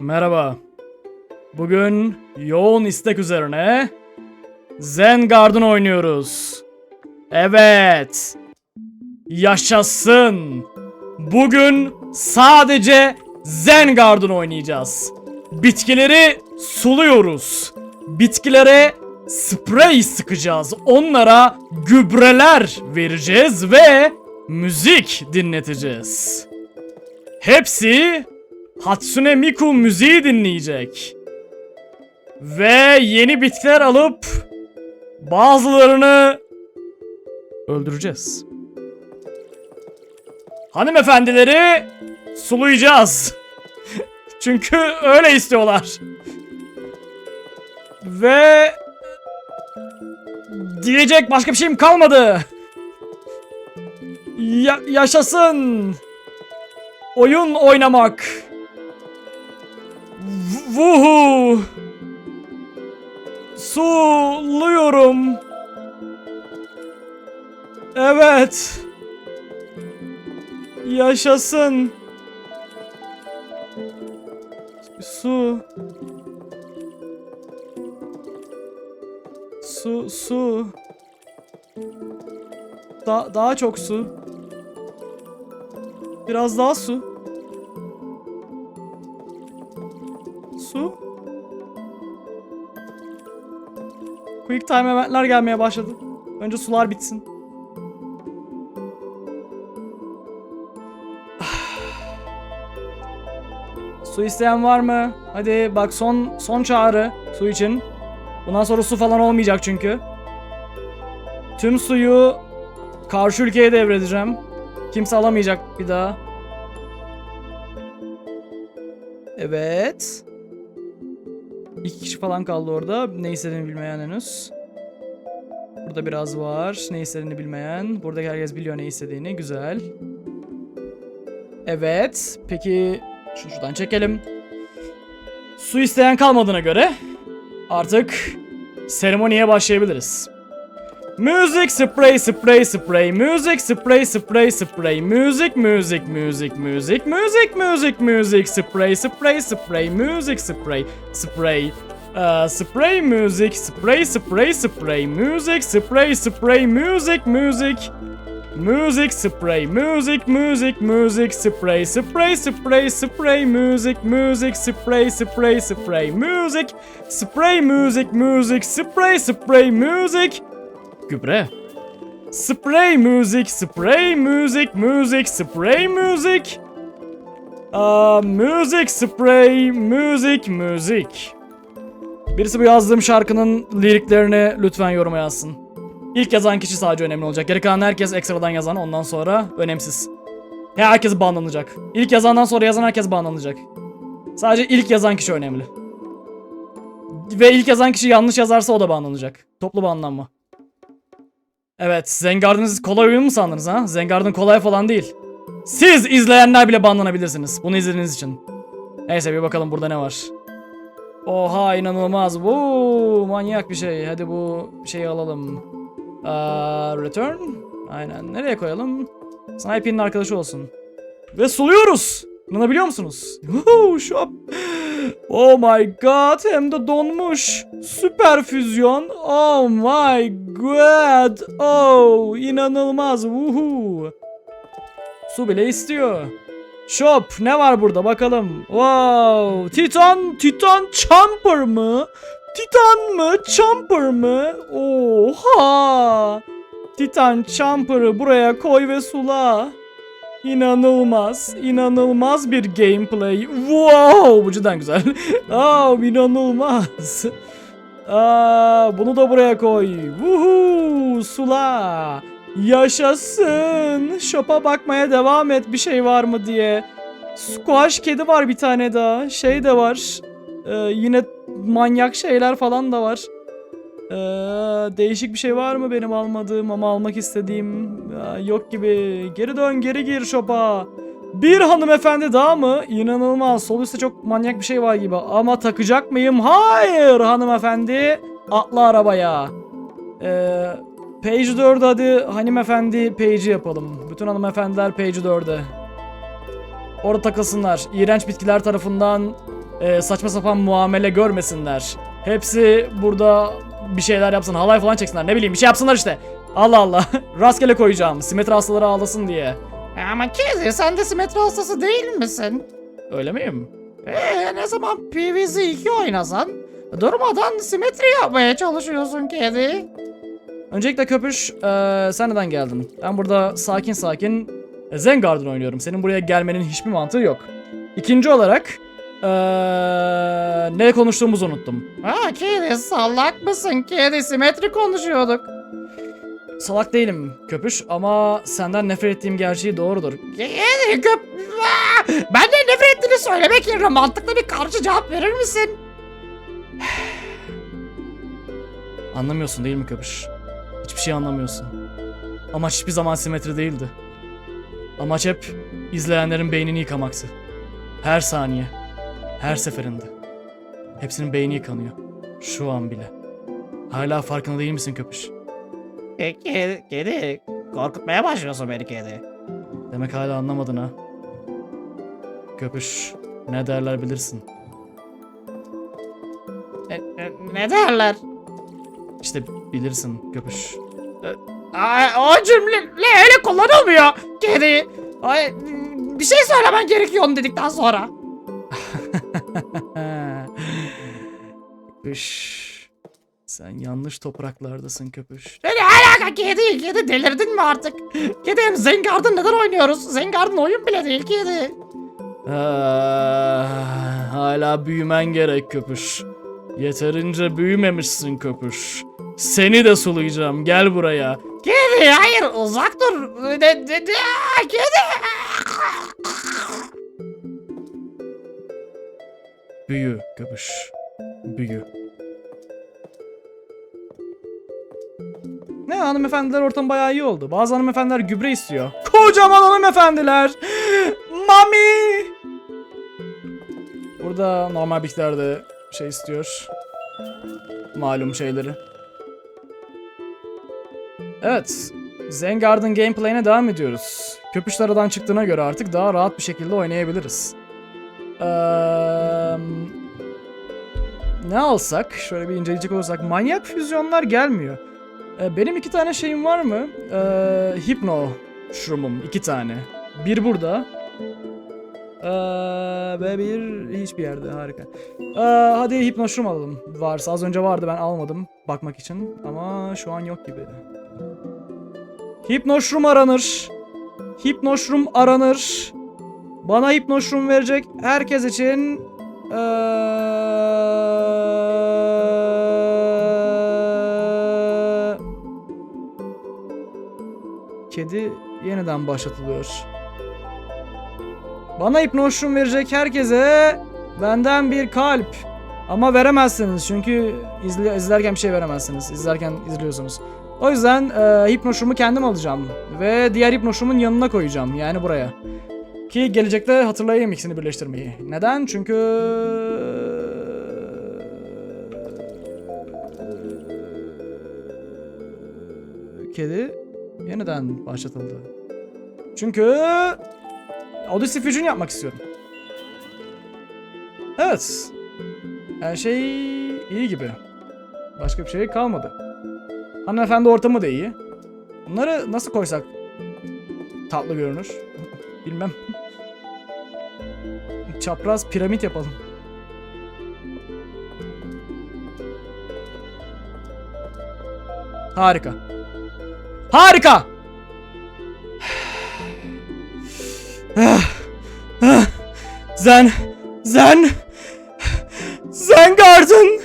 Merhaba. Bugün yoğun istek üzerine Zen Garden oynuyoruz. Evet. Yaşasın. Bugün sadece Zen Garden oynayacağız. Bitkileri suluyoruz. Bitkilere sprey sıkacağız. Onlara gübreler vereceğiz ve müzik dinleteceğiz. Hepsi Hatsune Miku müziği dinleyecek. Ve yeni bitkiler alıp bazılarını öldüreceğiz. Hanımefendileri sulayacağız. Çünkü öyle istiyorlar. Ve diyecek başka bir şeyim kalmadı. Ya- yaşasın. Oyun oynamak. Vuhu. Suluyorum. Evet. Yaşasın. Su. Su, su. Da daha çok su. Biraz daha. Su. Quick time eventler gelmeye başladı. Önce sular bitsin. su isteyen var mı? Hadi bak son son çağrı su için. Bundan sonra su falan olmayacak çünkü. Tüm suyu karşı ülkeye devredeceğim. Kimse alamayacak bir daha. İki kişi falan kaldı orada. Ne istediğini bilmeyen henüz. Burada biraz var. Ne istediğini bilmeyen. Buradaki herkes biliyor ne istediğini. Güzel. Evet. Peki şunu şuradan çekelim. Su isteyen kalmadığına göre artık seremoniye başlayabiliriz. Music spray spray spray music spray spray spray music music music music music music music. Spray spray spray music spray spray uh, spray music spray spray spray music spray spray music music. Music spray, music, music, music, spray, spray, spray, spray, music, music, spray, spray, spray, music, spray, music, music, spray, spray, music. Gübre. Spray music, spray music, music, spray music. Aa, music, spray, music, music. Birisi bu yazdığım şarkının liriklerini lütfen yoruma yazsın. İlk yazan kişi sadece önemli olacak. Geri kalan herkes ekstradan yazan ondan sonra önemsiz. Herkes banlanacak. İlk yazandan sonra yazan herkes banlanacak. Sadece ilk yazan kişi önemli. Ve ilk yazan kişi yanlış yazarsa o da banlanacak. Toplu banlanma. Evet, Zengarden'ı siz kolay oyun mu sandınız ha? Zengarden kolay falan değil. Siz izleyenler bile banlanabilirsiniz. Bunu izlediğiniz için. Neyse bir bakalım burada ne var. Oha inanılmaz. Woo, manyak bir şey. Hadi bu şeyi alalım. Aa, return. Aynen. Nereye koyalım? Sniper'in arkadaşı olsun. Ve suluyoruz. İnanabiliyor musunuz? Woohoo, shop. Oh my god. Hem de donmuş. Süper füzyon. Oh my god. Oh inanılmaz. Woohoo. Su bile istiyor. Shop ne var burada bakalım. Wow. Titan, Titan Champer mı? Titan mı? Champer mı? Oha. Titan Champer'ı buraya koy ve sula. İnanılmaz, inanılmaz bir gameplay. Wow, bu cidden güzel. Aa, inanılmaz. Aa, bunu da buraya koy. Woohoo, sula. Yaşasın. Shop'a bakmaya devam et bir şey var mı diye. Squash kedi var bir tane daha. Şey de var. Ee, yine manyak şeyler falan da var. Ee, değişik bir şey var mı benim almadığım ama almak istediğim? Aa, yok gibi. Geri dön geri gir shop'a. Bir hanımefendi daha mı? İnanılmaz. Sol üstte çok manyak bir şey var gibi. Ama takacak mıyım? Hayır hanımefendi. Atla arabaya. Ee, Page 4 hadi hanımefendi page'i yapalım. Bütün hanımefendiler page 4'e. Orada takılsınlar. İğrenç bitkiler tarafından e, saçma sapan muamele görmesinler. Hepsi burada bir şeyler yapsın. Halay falan çeksinler. Ne bileyim bir şey yapsınlar işte. Allah Allah. Rastgele koyacağım. Simetri hastaları ağlasın diye. Ama Kedi sen de simetri hastası değil misin? Öyle miyim? Ee, ne zaman PvZ 2 oynasan durmadan simetri yapmaya çalışıyorsun Kedi. Öncelikle köpüş, eee, sen neden geldin? Ben burada sakin sakin e, Zengarden oynuyorum. Senin buraya gelmenin hiçbir mantığı yok. İkinci olarak eee, ne konuştuğumuzu unuttum. Ha Kedi salak mısın Kedi simetri konuşuyorduk. Salak değilim köpüş ama senden nefret ettiğim gerçeği doğrudur. Kedi köp... Aa! Benden nefret ettiğini söylemek yerine mantıklı bir karşı cevap verir misin? Anlamıyorsun değil mi köpüş? Hiçbir şey anlamıyorsun. Amaç hiçbir zaman simetri değildi. Amaç hep izleyenlerin beynini yıkamaktı. Her saniye, her seferinde. Hepsinin beyni yıkanıyor. Şu an bile. Hala farkında değil misin köpüş? E, kedi, korkutmaya başlıyorsun beni Kedi. Demek hala anlamadın ha. Köpüş, ne derler bilirsin. E, e, ne derler? İşte bilirsin köpüş. Ay, o cümle öyle kullanılmıyor. Kedi. Ay, bir şey söylemen gerekiyor onu dedikten sonra. Köpüş. Sen yanlış topraklardasın köpüş. Ne alaka kedi? Kedi delirdin mi artık? Kedi hem Zengarden neden oynuyoruz? Zengarden oyun bile değil kedi. Ah, hala büyümen gerek köpüş. Yeterince büyümemişsin köpüş. Seni de sulayacağım. Gel buraya. Kedi hayır uzak dur. De, de, de, kedi. Büyü köpüş. Büyü. Ne hanımefendiler ortam bayağı iyi oldu. Bazı hanımefendiler gübre istiyor. Kocaman hanımefendiler. Mami. Burada normal bitkiler de şey istiyor. Malum şeyleri. Evet. Zengarden gameplay'ine devam ediyoruz. Köpüşler aradan çıktığına göre artık daha rahat bir şekilde oynayabiliriz. Eee, ne alsak? Şöyle bir inceleyecek olursak. Manyak füzyonlar gelmiyor. Ee, benim iki tane şeyim var mı? Ee, Hipno şurumum. iki tane. Bir burada. Ee, ve bir hiçbir yerde. Harika. Ee, hadi hipno şurum alalım. Varsa az önce vardı ben almadım bakmak için. Ama şu an yok gibi. Hipnoşrum aranır. Hipnoşrum aranır. Bana hipnoşrum verecek herkes için eee, Kedi yeniden başlatılıyor. Bana hipnoşrum verecek herkese benden bir kalp. Ama veremezsiniz çünkü izle, izlerken bir şey veremezsiniz. İzlerken izliyorsunuz. O yüzden e, hipnoşrumu kendim alacağım. Ve diğer hipnoşrumun yanına koyacağım. Yani buraya. Ki gelecekte hatırlayayım ikisini birleştirmeyi. Neden? Çünkü... Kedi yeniden başlatıldı. Çünkü... Odyssey Fusion yapmak istiyorum. Evet. Her şey iyi gibi. Başka bir şey kalmadı. Hanımefendi ortamı da iyi. Bunları nasıl koysak tatlı görünür? Bilmem. Çapraz piramit yapalım. Harika. Harika! Zen, Zen, Zen Garden.